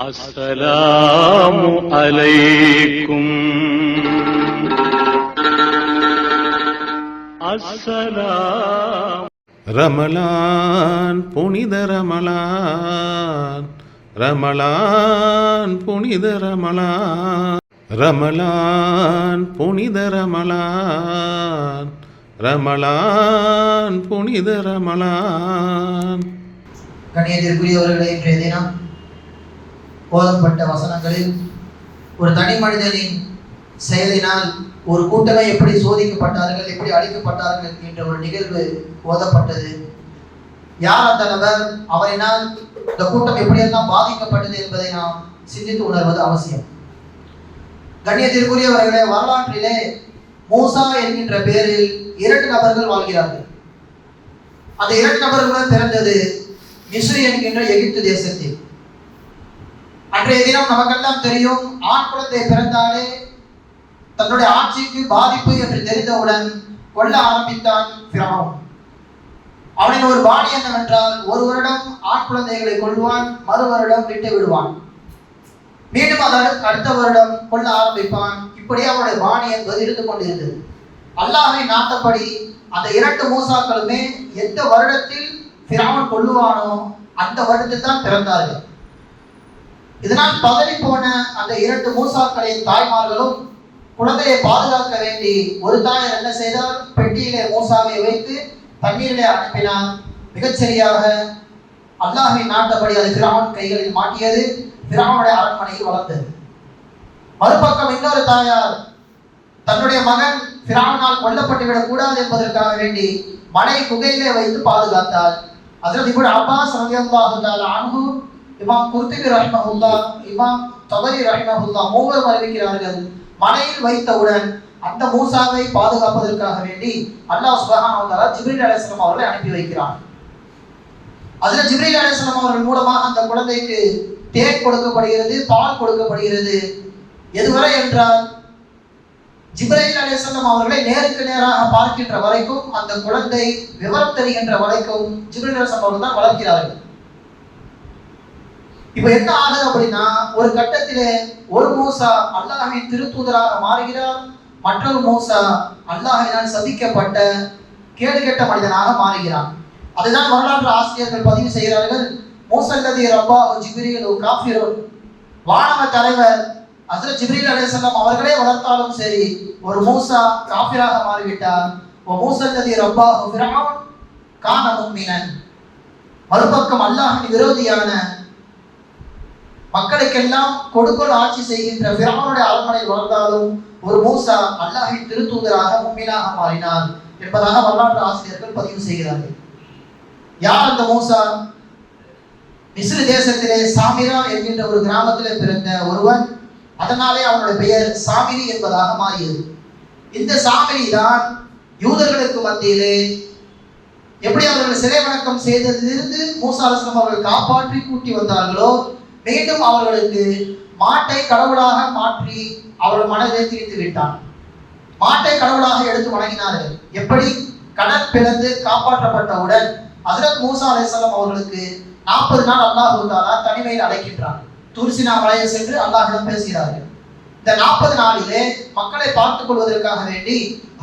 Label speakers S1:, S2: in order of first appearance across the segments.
S1: السلام عليكم السلام
S2: ரமலான் புனித ரமலான் ரமலான் புனித ரமலான் ரமலான் புனித ரமலான் ரமலான் புனித ரமலான்
S3: கணியத்திற்குரியவர்களே இன்றைய தினம் ஓதப்பட்ட வசனங்களில் ஒரு தனி மனிதனின் செயலினால் ஒரு கூட்டமே எப்படி சோதிக்கப்பட்டார்கள் எப்படி அழிக்கப்பட்டார்கள் என்ற ஒரு நிகழ்வு ஓதப்பட்டது யார் அந்த நபர்? அவரினால் இந்த கூட்டம் எப்படியெல்லாம் பாதிக்கப்பட்டது என்பதை நாம் சிந்தித்து உணர்வது அவசியம். கண்ணியத்திற்குரியவர்களே வரலாற்றிலே மூசா என்கின்ற பெயரில் இரண்டு நபர்கள் வாழ்கிறார்கள். அந்த இரண்டு நபர்களுடன் பிறந்தது மிஸ்ரி என்கின்ற எகிப்து தேசத்தில். அன்றைய தினம் நமக்கெல்லாம் தெரியும் ஆண் குழந்தை பிறந்தாலே தன்னுடைய ஆட்சிக்கு பாதிப்பு என்று தெரிந்தவுடன் கொல்ல ஆரம்பித்தான் பிராவும் அவனின் ஒரு பாணி என்னவென்றால் ஒரு வருடம் ஆண் குழந்தைகளை கொள்வான் மறு வருடம் விட்டு விடுவான். மீண்டும் அதற்கு அடுத்த வருடம் கொல்ல ஆரம்பிப்பான். இப்படியே அவனுடைய பாணி என்பது இருந்து கொண்டிருந்தது. அல்லாஹை நாட்டப்படி அந்த இரண்டு மூசாக்களுமே எந்த வருடத்தில் பிராமன் கொள்ளுவானோ அந்த வருடத்தில் தான் பிறந்தார்கள். இதனால் பதறி போன அந்த இரண்டு மூசாக்களின் தாய்மார்களும் குழந்தையை பாதுகாக்க வேண்டி ஒரு தாயார் என்ன செய்தார்? பெட்டியிலே மூசாவை வைத்து தண்ணீரிலே அனுப்பினார். மிகச்சரியாக அல்லாஹை நாட்டபடி அது பிராமன் கைகளில் மாட்டியது. பிராமனுடைய அரண்மனையில் வளர்ந்தது. மறுபக்கம் இன்னொரு தாயார் தன்னுடைய மகன் பிராமனால் கொல்லப்பட்டுவிடக் கூடாது என்பதற்காக வேண்டி மனை குகையிலே வைத்து பாதுகாத்தார். அதில் இப்படி அப்பாஸ் ரலியல்லாஹு தஆலா அன்ஹு இமாம் குர்துபி ரஹ்மஹுல்லா இமாம் தபரி ரஹ்மஹுல்லா மூவரும் அறிவிக்கிறார்கள் மலையில் வைத்தவுடன் அந்த மூசாவை பாதுகாப்பதற்காக வேண்டி அல்லாஹ் சுப்ஹானஹு ஜிப்ரீல் அலைஹிஸ்ஸலாம் அவர்களை அனுப்பி வைக்கிறார் அதுல ஜிப்ரீல் அலைஹிஸ்ஸலாம் அவர்கள் மூலமாக அந்த குழந்தைக்கு தேன் கொடுக்கப்படுகிறது பால் கொடுக்கப்படுகிறது. எதுவரை என்றால் ஜிப்ரைல் அலைஹிஸ்ஸலாம் அவர்களை நேருக்கு நேராக பார்க்கின்ற வரைக்கும் அந்த குழந்தை விவரம் தெரிகின்ற வரைக்கும் ஜிப்ரைல் அலைஹிஸ்ஸலாம் அவர்கள் தான் வளர்க்கிறார்கள். இப்ப என்ன ஆகுது அப்படின்னா ஒரு கட்டத்திலே ஒரு மூசா அல்லாஹின் திருத்தூதராக மாறுகிறார். மற்றொரு மூசா சந்திக்கப்பட்ட கேடு கேடுகெட்ட மனிதனாக மாறுகிறான். அதுதான் வரலாற்று ஆசிரியர்கள் பதிவு செய்கிறார்கள். மூசல்லதி ரப்பா ஜிப்ரீல் காஃபிரோன். வானவ தலைவர் ஹஸ்ரத் ஜிப்ரீல் அலைஹிஸ்ஸலாம் அவர்களே வளர்த்தாலும் சரி ஒரு மூசா காஃபிராக மாறிவிட்டார். ஓ மூசல்லதி ரப்பா கான முஃமினன் மறுபக்கம் அல்லாஹின் விரோதியான மக்களுக்கெல்லாம் கொடுக்கோல் ஆட்சி செய்கின்ற பிராமனுடைய அரண்மனை வளர்ந்தாலும் ஒரு மூசா அல்லாஹின் திருத்தூதராக மும்மினாக மாறினார் என்பதாக வரலாற்று ஆசிரியர்கள் பதிவு செய்கிறார்கள். யார் அந்த மூசா? மிஸ்ர தேசத்திலே சாமிரா என்கின்ற ஒரு கிராமத்திலே பிறந்த ஒருவன். அதனாலே அவனுடைய பெயர் சாமிரி என்பதாக மாறியது. இந்த சாமிரி தான் யூதர்களுக்கு மத்தியிலே எப்படி அவர்கள் சிறை வணக்கம் செய்ததிலிருந்து மூசா அலுவலம் அவர்கள் காப்பாற்றி கூட்டி வந்தார்களோ மீண்டும் அவர்களுக்கு மாட்டை கடவுளாக மாற்றி அவர்கள் மனதை திரித்து விட்டான். மாட்டை கடவுளாக எடுத்து வணங்கினார்கள். எப்படி? கடல் பிளந்து காப்பாற்றப்பட்டவுடன் ஹசரத் மூசா அலைஹிஸ்ஸலாம் அவர்களுக்கு நாற்பது நாள் அல்லாஹ் தாலா தனிமையில் அழைக்கின்றார் துர்சினா மலையை சென்று அல்லாஹிடம் பேசுகிறார்கள். இந்த நாற்பது நாளிலே மக்களை பார்த்துக் கொள்வதற்காக வேண்டி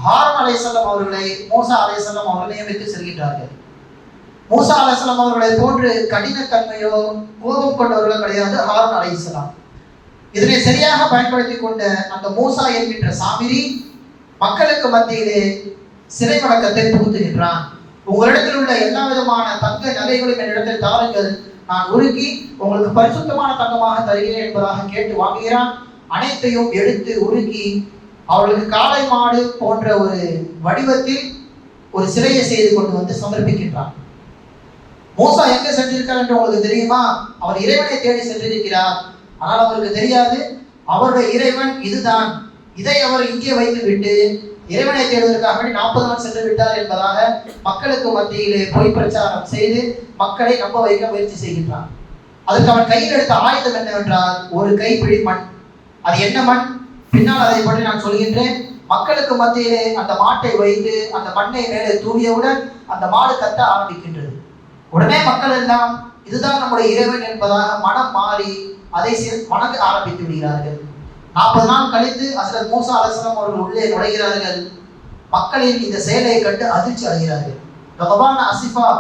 S3: ஹாரம் அலைசல்லம் அவர்களை மூசா அலைசல்லம் அவர்கள் நியமித்து செல்கின்றார்கள். மூசா அலைஹிஸ்ஸலாம் அவர்களை போன்று கடினத்தன்மையோ கோபம் கொண்டவர்களோ கிடையாது. ஹாரூன் அலைஹிஸ்ஸலாம் இதனை சரியாக பயன்படுத்தி கொண்ட அந்த மூசா என்கின்ற சாமிரி மக்களுக்கு மத்தியிலே சிறை வணக்கத்தை புகுத்துகின்றான். உங்களிடத்தில் உள்ள எல்லா விதமான தங்க நகைகளும் என்னிடத்தில் தாருங்கள். நான் உருக்கி உங்களுக்கு பரிசுத்தமான தங்கமாக தருகிறேன் என்பதாக கேட்டு வாங்குகிறான். அனைத்தையும் எடுத்து உருக்கி அவர்களுக்கு காளை மாடு போன்ற ஒரு வடிவத்தில் ஒரு சிலையை செய்து கொண்டு வந்து சமர்ப்பிக்கின்றான். மோசா எங்க சென்றிருக்கார் என்று உங்களுக்கு தெரியுமா? அவர் இறைவனை தேடி சென்றிருக்கிறார். ஆனால் அவருக்கு தெரியாது. அவருடைய இறைவன் இதுதான். இதை அவர் இங்கே வைத்து விட்டு இறைவனை தேடுவதற்காக வேண்டி நாற்பது நாள் சென்று விட்டார் என்பதாக மக்களுக்கு மத்தியிலே பொய் பிரச்சாரம் செய்து மக்களை நம்ப வைக்க முயற்சி செய்கின்றான். அதுக்கு அவன் கையில் எடுத்த ஆயுதம் என்னவென்றால் ஒரு கைப்பிடி மண். அது என்ன மண்? பின்னால் அதை பற்றி நான் சொல்கின்றேன். மக்களுக்கு மத்தியிலே அந்த மாட்டை வைத்து அந்த மண்ணை மேலே தூவியவுடன் அந்த மாடு கத்த ஆரம்பிக்கின்றது. உடனே மக்கள் எல்லாம் இதுதான் நம்முடைய இறைவன் என்பதாக மனம் மாறி அதை செ- ஆரம்பித்து விடுகிறார்கள். நாற்பது நாள் கழித்து ஹசரத் மூசா அலைஹிஸ்ஸலாம் அவர்கள் உள்ளே நுழைகிறார்கள். மக்களின் இந்த செயலை கண்டு அதிர்ச்சி அடைகிறார்கள். ரமபான அசிஃபா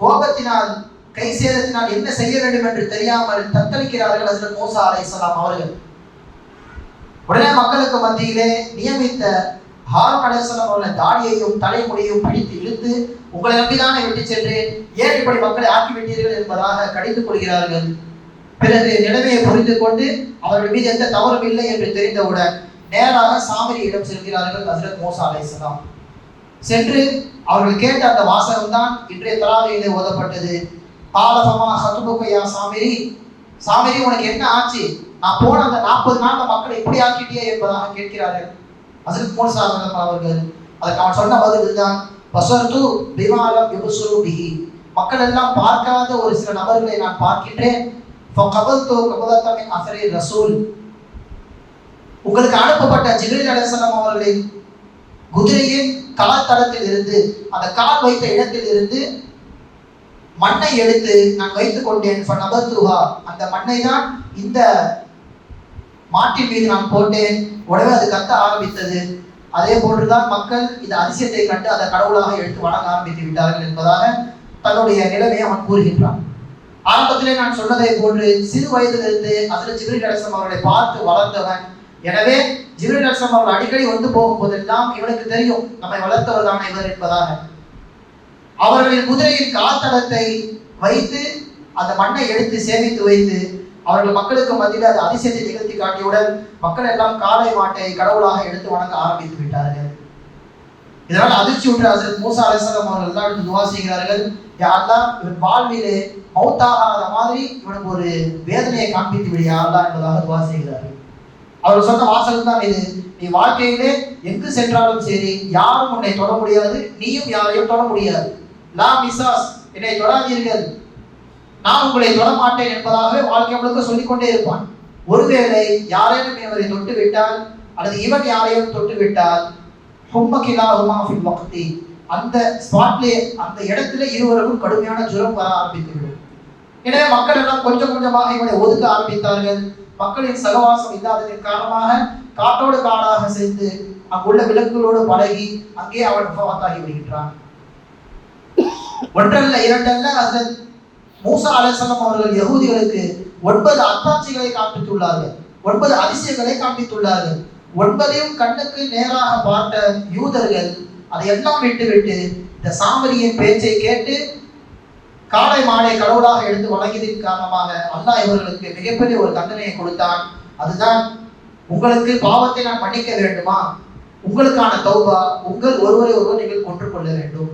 S3: கோபத்தினால் கை சேதத்தினால் என்ன செய்ய வேண்டும் என்று தெரியாமல் தத்தளிக்கிறார்கள் ஹசரத் மூசா அலை அவர்கள். உடனே மக்களுக்கு மத்தியிலே நியமித்த ஹாரூன் அலிஸ்லாம் அவர்கள் தாடியையும் தலைமுடியையும் பிடித்து இழுத்து உங்களை நம்பிதானே விட்டு சென்றேன். ஏன் இப்படி மக்களை ஆக்கி விட்டீர்கள் என்பதாக கடிந்து கொள்கிறார்கள். பிறகு நிலைமையை புரிந்து கொண்டு அவர்கள் மீது எந்த தவறும் இல்லை என்று தெரிந்தவுடன் நேராக சாமரியிடம் செல்கிறார்கள் ஹசரத் மோசா அலிஸ்லாம் சென்று அவர்கள் கேட்ட அந்த வாசகம் தான் இன்றைய தலாவையிலே ஓதப்பட்டது. பாலபமா சத்துபுக்கையா சாமிரி சாமிரி உனக்கு என்ன ஆச்சு? நான் போன அந்த நாற்பது நாள் மக்களை இப்படி ஆக்கிட்டியே என்பதாக கேட்கிறார்கள். ஹசரத் போன அலைஹிஸ்ஸலாம் அவர்கள்? அதுக்கு அவன் சொன்ன பதில் இதுதான் பசர்து பிமாலம் யுபசுரு பிஹி மக்கள் எல்லாம் பார்க்காத ஒரு சில நபர்களை நான் பார்க்கின்றேன். ஃபகபல்து கபலத்த மின் ரசூல். உங்களுக்கு அனுப்பப்பட்ட ஜிப்ரீல் அலைஹிஸ்ஸலாம் அவர்களின் குதிரையின் கால்தடத்தில் இருந்து அந்த கால் வைத்த இடத்தில் இருந்து மண்ணை எடுத்து நான் வைத்துக் கொண்டேன். அந்த மண்ணை தான் இந்த மாட்டின் மீது நான் போட்டேன் உடனே அது கத்த ஆரம்பித்தது. அதே போன்றுதான் மக்கள் இந்த அதிசயத்தை கண்டு அதை கடவுளாக எடுத்து வணங்க ஆரம்பித்து விட்டார்கள் என்பதாக தன்னுடைய நிலைமையை அவன் கூறுகின்றான். ஆரம்பத்திலே நான் சொன்னதை போன்று சிறு வயதிலிருந்து அதில் ஜிப்ரீல் நரசம் அவர்களை பார்த்து வளர்ந்தவன் எனவே ஜிப்ரீல் நரசம் அவர்கள் அடிக்கடி வந்து போகும்போதெல்லாம் இவனுக்கு தெரியும் நம்மை வளர்த்தவர் தான் இவர் என்பதாக. அவர்களின் குதிரையின் காத்தளத்தை வைத்து அந்த மண்ணை எடுத்து சேமித்து வைத்து அவர்கள் மக்களுக்கு மத்தியில் அது அதிசயத்தை நிகழ்த்தி காட்டியவுடன் மக்கள் எல்லாம் காளை மாட்டை கடவுளாக எடுத்து வணங்க ஆரம்பித்து விட்டார்கள். இதனால் அதிர்ச்சி உற்ற ஹசரத் மூசா அலிசலம் அவர்கள் எல்லாம் எடுத்து துவா செய்கிறார்கள். யா அல்லாஹ் இவன் வாழ்விலே மௌத்தாகாத மாதிரி இவனுக்கு ஒரு வேதனையை காண்பித்து விடு அல்லாஹ் என்பதாக துவா செய்கிறார்கள். அவர் சொன்ன வாசகம் தான் இது. நீ வாழ்க்கையிலே எங்கு சென்றாலும் சரி யாரும் உன்னை தொட முடியாது நீயும் யாரையும் தொட முடியாது. லா மிசாஸ் என்னை தொடாதீர்கள். நான் உங்களை தொடமாட்டேன் என்பதாகவே வாழ்க்கை முழுக்க சொல்லிக்கொண்டே இருப்பான். ஒருவேளை யாரேனும் இவரை தொட்டு விட்டால் அல்லது இவன் யாரையும் தொட்டு விட்டால் ஹும்மகிலா ஹுமா வக்தி அந்த ஸ்பாட்லே அந்த இடத்துல இருவருக்கும் கடுமையான ஜுரம் வர ஆரம்பித்துவிடும். எனவே மக்கள் எல்லாம் கொஞ்சம் கொஞ்சமாக இவனை ஒதுக்க ஆரம்பித்தார்கள். மக்களின் சகவாசம் இல்லாததன் காரணமாக காட்டோடு காடாக சேர்ந்து அங்குள்ள விலங்குகளோடு பழகி அங்கே அவன் முகவாத்தாகி விடுகின்றான். ஒன்றல்ல இரண்டல்ல ஹசரத் மூசா அலைஹிஸ்ஸலாம் அவர்கள் யகுதிகளுக்கு ஒன்பது அத்தாட்சிகளை காண்பித்துள்ளார்கள். ஒன்பது அதிசயங்களை காண்பித்துள்ளார்கள். ஒன்பதையும் கண்ணுக்கு நேராக பார்த்த யூதர்கள் அதையெல்லாம் விட்டுவிட்டு இந்த சாமரியின் பேச்சை கேட்டு காளை மாடை கடவுளாக எடுத்து வழங்கியதன் காரணமாக அல்லாஹ் இவர்களுக்கு மிகப்பெரிய ஒரு தண்டனையை கொடுத்தான். அதுதான் உங்களுக்கு பாவத்தை நான் மன்னிக்க வேண்டுமா? உங்களுக்கான தௌபா உங்கள் ஒருவரை ஒருவர் நீங்கள் கொன்று கொள்ள வேண்டும்.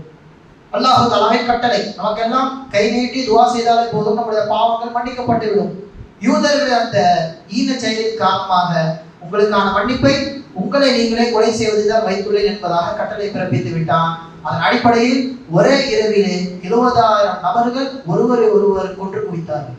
S3: அல்லாஹு தலாவின் கட்டளை. நமக்கெல்லாம் கை நீட்டி துவா செய்தாலே போதும். நம்முடைய பாவங்கள் மன்னிக்கப்பட்டுவிடும். யூதர்கள் அந்த ஈன செயலின் காரணமாக உங்களுக்கான மன்னிப்பை உங்களை நீங்களே கொலை செய்வதுதான் வைத்துள்ளேன் என்பதாக கட்டளை பிறப்பித்து விட்டான். அதன் அடிப்படையில் ஒரே இரவிலே இருபதாயிரம் நபர்கள் ஒருவரை ஒருவர் கொன்று குவித்தார்கள்.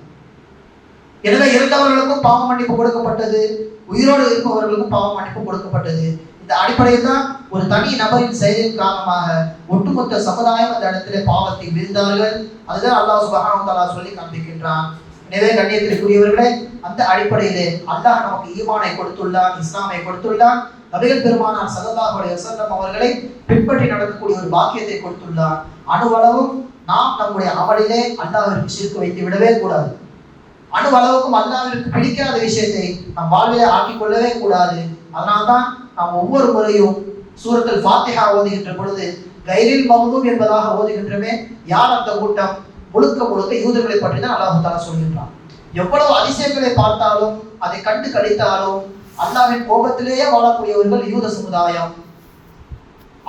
S3: எனவே இறந்தவர்களுக்கும் பாவ மன்னிப்பு கொடுக்கப்பட்டது. உயிரோடு இருப்பவர்களுக்கும் பாவ மன்னிப்பு கொடுக்கப்பட்டது. இந்த அடிப்படையில் தான் ஒரு தனி நபரின் செயலின் காரணமாக ஒட்டுமொத்த சமுதாயம் அந்த இடத்துல பாவத்தை விழுந்தார்கள் அதுதான் அல்லாஹ் சுபஹானஹு சொல்லி காண்பிக்கின்றான். எனவே கண்ணியத்திற்குரியவர்களே அந்த அடிப்படையிலே அல்லாஹ் நமக்கு ஈமானை கொடுத்துள்ளான் இஸ்லாமை கொடுத்துள்ளான். நபிகள் பெருமானார் ஸல்லல்லாஹு அலைஹி அவர்களை பின்பற்றி நடக்கக்கூடிய ஒரு பாக்கியத்தை கொடுத்துள்ளான் அணுவளவும் நாம் நம்முடைய அமலிலே அல்லாவிற்கு சிறுக்கு வைத்து விடவே கூடாது. அணுவளவுக்கும் அல்லாவிற்கு பிடிக்காத விஷயத்தை நம் வாழ்விலே ஆக்கிக் கொள்ளவே கூடாது. அதனால்தான் நாம் ஒவ்வொரு முறையும் சூரத்தில் ஃபாத்திஹா ஓதுகின்ற பொழுது கைரில் மகதூம் என்பதாக ஓதுகின்றமே யார் அந்த கூட்டம்? முழுக்க முழுக்க யூதர்களை பற்றி தான் அல்லாஹு தாலா சொல்கின்றான். எவ்வளவு அதிசயங்களை பார்த்தாலும் அதை கண்டு கழித்தாலும் அல்லாவின் கோபத்திலேயே வாழக்கூடியவர்கள் யூத சமுதாயம்.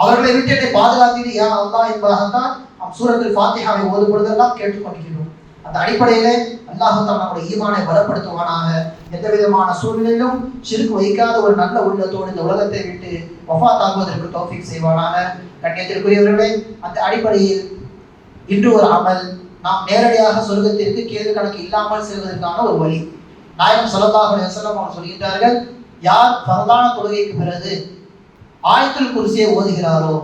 S3: அவர்களை விட்டு என்னை பாதுகாத்தீர்கள் யா அல்லா என்பதாகத்தான் நாம் சூரத்தில் ஃபாத்திஹாவை ஓதும் பொழுதெல்லாம் கேட்டுக்கொண்டிருக்கிறோம். அந்த அடிப்படையிலே அல்லாஹு தாலா நம்முடைய ஈமானை பலப்படுத்துவானாக. எந்த விதமான சூழ்நிலையிலும் சிறுக்கு வைக்காத ஒரு நல்ல உள்ளத்தோடு இந்த உலகத்தை விட்டு வஃபாத் ஆகுவதற்கு தௌஃபீக் செய்வானாக. கண்ணியத்திற்குரியவர்களே அந்த அடிப்படையில் இன்று ஒரு அமல் நாம் நேரடியாக சொர்க்கத்திற்கு கேது கணக்கு இல்லாமல் செல்வதற்கான ஒரு வழி. நாயகம் ஸல்லல்லாஹு அலைஹி அவர் சொல்கின்றார்கள் யார் பரதான தொழுகைக்கு பிறகு ஆயத்தில் குர்சியை ஓதுகிறாரோ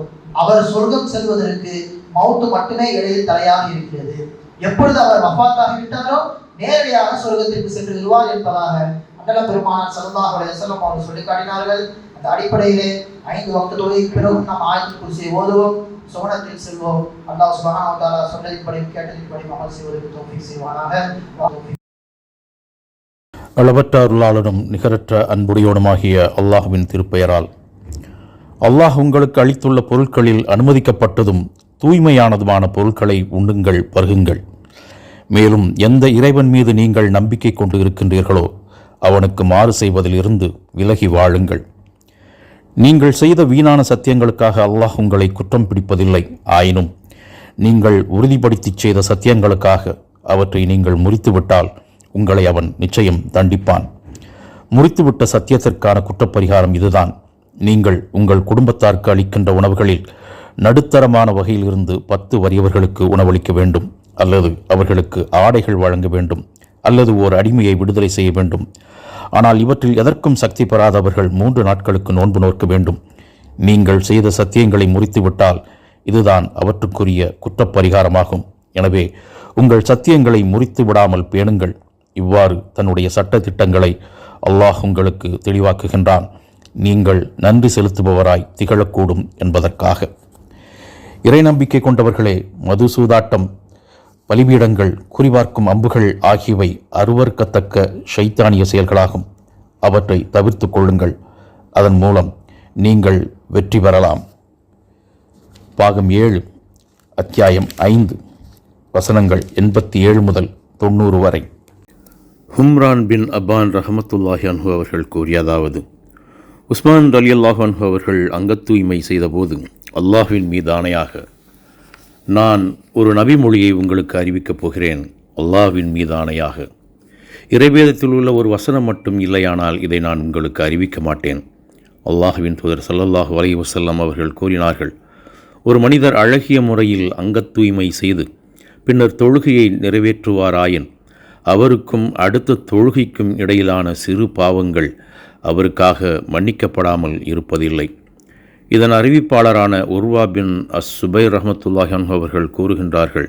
S3: அவர் சொர்க்கம் செல்வதற்கு மவுத்து மட்டுமே இடையில் தலையாக இருக்கிறது. எப்பொழுது அவர் வஃபாத்தாகி விட்டாரோ நேரடியாக சொர்க்கத்திற்கு சென்று விடுவார் என்பதாக அண்டல பெருமானார் சல்லாஹ் அலையம் அவர்கள் சொல்லி காட்டினார்கள். அந்த அடிப்படையிலே ஐந்து வக்த தொழுகைக்கு பிறகு நாம் ஆயத்தில் குறிச்சியை ஓதுவோம் சோனத்தில் செல்வோம். அல்லாஹ் சுபஹானஹு வ சொன்னதின்படி கேட்டதின்படி அமல் செய்வதற்கு தௌஃபீக் செய்வானாக.
S4: அளவற்ற அருளாளனும் நிகரற்ற அன்புடையோனுமாகிய அல்லாஹுவின் திருப்பெயரால். அல்லாஹ் உங்களுக்கு அளித்துள்ள பொருட்களில் அனுமதிக்கப்பட்டதும் தூய்மையானதுமான பொருட்களை உண்ணுங்கள் பருகுங்கள். மேலும் எந்த இறைவன் மீது நீங்கள் நம்பிக்கை கொண்டு இருக்கின்றீர்களோ அவனுக்கு மாறு செய்வதிலிருந்து விலகி வாழுங்கள். நீங்கள் செய்த வீணான சத்தியங்களுக்காக அல்லாஹ் உங்களை குற்றம் பிடிப்பதில்லை. ஆயினும் நீங்கள் உறுதிப்படுத்திச் செய்த சத்தியங்களுக்காக அவற்றை நீங்கள் முறித்துவிட்டால் உங்களை அவன் நிச்சயம் தண்டிப்பான். முறித்துவிட்ட சத்தியத்திற்கான குற்றப்பரிகாரம் இதுதான். நீங்கள் உங்கள் குடும்பத்தாருக்கு அளிக்கின்ற உணவுகளில் நடுத்தரமான வகையில் இருந்து பத்து வறியவர்களுக்கு உணவளிக்க வேண்டும். அல்லது அவர்களுக்கு ஆடைகள் வழங்க வேண்டும். அல்லது ஓர் அடிமையை விடுதலை செய்ய வேண்டும். ஆனால் இவற்றில் எதற்கும் சக்தி பெறாதவர்கள் மூன்று நாட்களுக்கு நோன்பு நோக்க வேண்டும். நீங்கள் செய்த சத்தியங்களை முறித்துவிட்டால் இதுதான் அவற்றுக்குரிய குற்றப்பரிகாரமாகும். எனவே உங்கள் சத்தியங்களை முறித்து விடாமல் பேணுங்கள். இவ்வாறு தன்னுடைய சட்ட திட்டங்களை அல்லாஹ் உங்களுக்கு தெளிவாக்குகின்றான். நீங்கள் நன்றி செலுத்துபவராய் திகழக்கூடும் என்பதற்காக. இறை நம்பிக்கை கொண்டவர்களே மதுசூதாட்டம் பலிபீடங்கள் குறிபார்க்கும் அம்புகள் ஆகியவை அருவறுக்கத்தக்க ஷைத்தானிய செயல்களாகும். அவற்றை தவிர்த்து கொள்ளுங்கள். அதன் மூலம் நீங்கள் வெற்றி பெறலாம். பாகம் ஏழு அத்தியாயம் ஐந்து வசனங்கள் எண்பத்தி ஏழு முதல் தொண்ணூறு வரை. ஹும்ரான் பின் அப்பான் ரஹமத்துல்லாஹி அன்ஹு அவர்கள் கூறியதாவது உஸ்மான் அலி அல்லாஹான் அவர்கள் அங்கத்தூய்மை செய்தபோது அல்லாஹ்வின் மீது ஆணையாக நான் ஒரு நபி மொழியை உங்களுக்கு அறிவிக்கப் போகிறேன். அல்லாஹ்வின் மீது ஆணையாக இறைவேதத்தில் உள்ள ஒரு வசனம் மட்டும் இல்லையானால் இதை நான் உங்களுக்கு அறிவிக்க மாட்டேன். அல்லாஹுவின் தூதர் சல்லல்லாஹு அலி வஸல்லம் அவர்கள் கூறினார்கள் ஒரு மனிதர் அழகிய முறையில் அங்கத்தூய்மை செய்து பின்னர் தொழுகையை நிறைவேற்றுவாராயின் அவருக்கும் அடுத்த தொழுகைக்கும் இடையிலான சிறு பாவங்கள் அவருக்காக மன்னிக்கப்படாமல் இருப்பதில்லை. இதன் அறிவிப்பாளரான உர்வா பின் அஸ் சுபைர் ரஹமத்துல்லாஹன் அவர்கள் கூறுகின்றார்கள்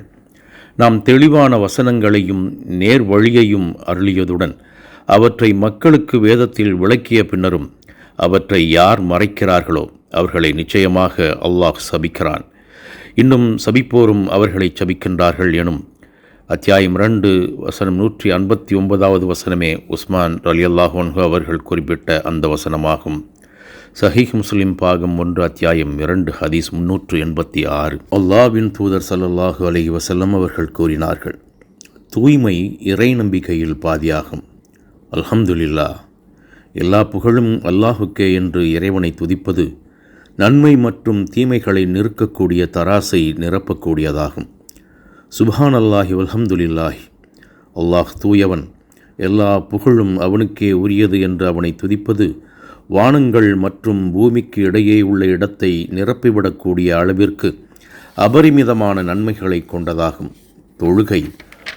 S4: நாம் தெளிவான வசனங்களையும் நேர் வழியையும் அருளியதுடன் அவற்றை மக்களுக்கு வேதத்தில் விளக்கிய பின்னரும் அவற்றை யார் மறைக்கிறார்களோ அவர்களை நிச்சயமாக அல்லாஹ் சபிக்கிறான். இன்னும் சபிப்போரும் அவர்களை சபிக்கின்றார்கள் எனும் அத்தியாயம் இரண்டு வசனம் நூற்றி ஐம்பத்தி ஒன்பதாவது வசனமே உஸ்மான் அலி அல்லாஹோன்ஹு அவர்கள் குறிப்பிட்ட அந்த வசனமாகும். சஹீஹ் முஸ்லிம் பாகம் ஒன்று அத்தியாயம் இரண்டு ஹதீஸ் முன்னூற்று எண்பத்தி ஆறு. அல்லாவின் தூதர் சல்லல்லாஹு அலைஹி வசல்லம் அவர்கள் கூறினார்கள் தூய்மை இறை நம்பிக்கையில் பாதியாகும். அல்ஹம்துலில்லா எல்லா புகழும் அல்லாஹுக்கே என்று இறைவனை துதிப்பது நன்மை மற்றும் தீமைகளை நிறுக்கக்கூடிய தராசை நிரப்பக்கூடியதாகும். சுபான் அல்லாஹி வல்ஹம்துலில்லாஹி. அல்லாஹ் தூயவன் எல்லா புகழும் அவனுக்கே உரியது என்று அவனை துதிப்பது வானங்கள் மற்றும் பூமிக்கு இடையே உள்ள இடத்தை நிரப்பிவிடக்கூடிய அளவிற்கு அபரிமிதமான நன்மைகளை கொண்டதாகும். தொழுகை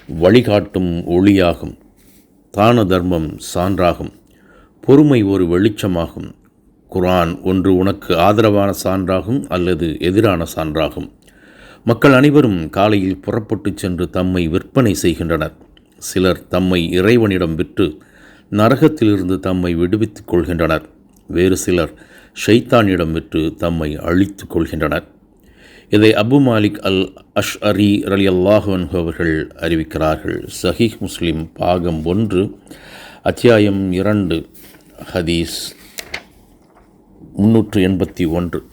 S4: வழிகாட்டும் ஒளியாகும். தான தர்மம் சான்றாகும். பொறுமை ஒரு வெளிச்சமாகும். குரான் ஒன்று உனக்கு ஆதரவான சான்றாகும் அல்லது எதிரான சான்றாகும். மக்கள் அனைவரும் காலையில் புறப்பட்டுச் சென்று தம்மை விற்பனை செய்கின்றனர். சிலர் தம்மை இறைவனிடம் விற்று நரகத்திலிருந்து தம்மை விடுவித்துக் கொள்கின்றனர். வேறு சிலர் ஷைத்தானிடம் விற்று தம்மை அழித்துக் கொள்கின்றனர். இதை அபு மாலிக் அல் அஷ் அரி அலி அல்லாஹன் அவர்கள் அறிவிக்கிறார்கள். சஹீஹ் முஸ்லிம் பாகம் ஒன்று அத்தியாயம் இரண்டு ஹதீஸ் முன்னூற்று எண்பத்தி ஒன்று.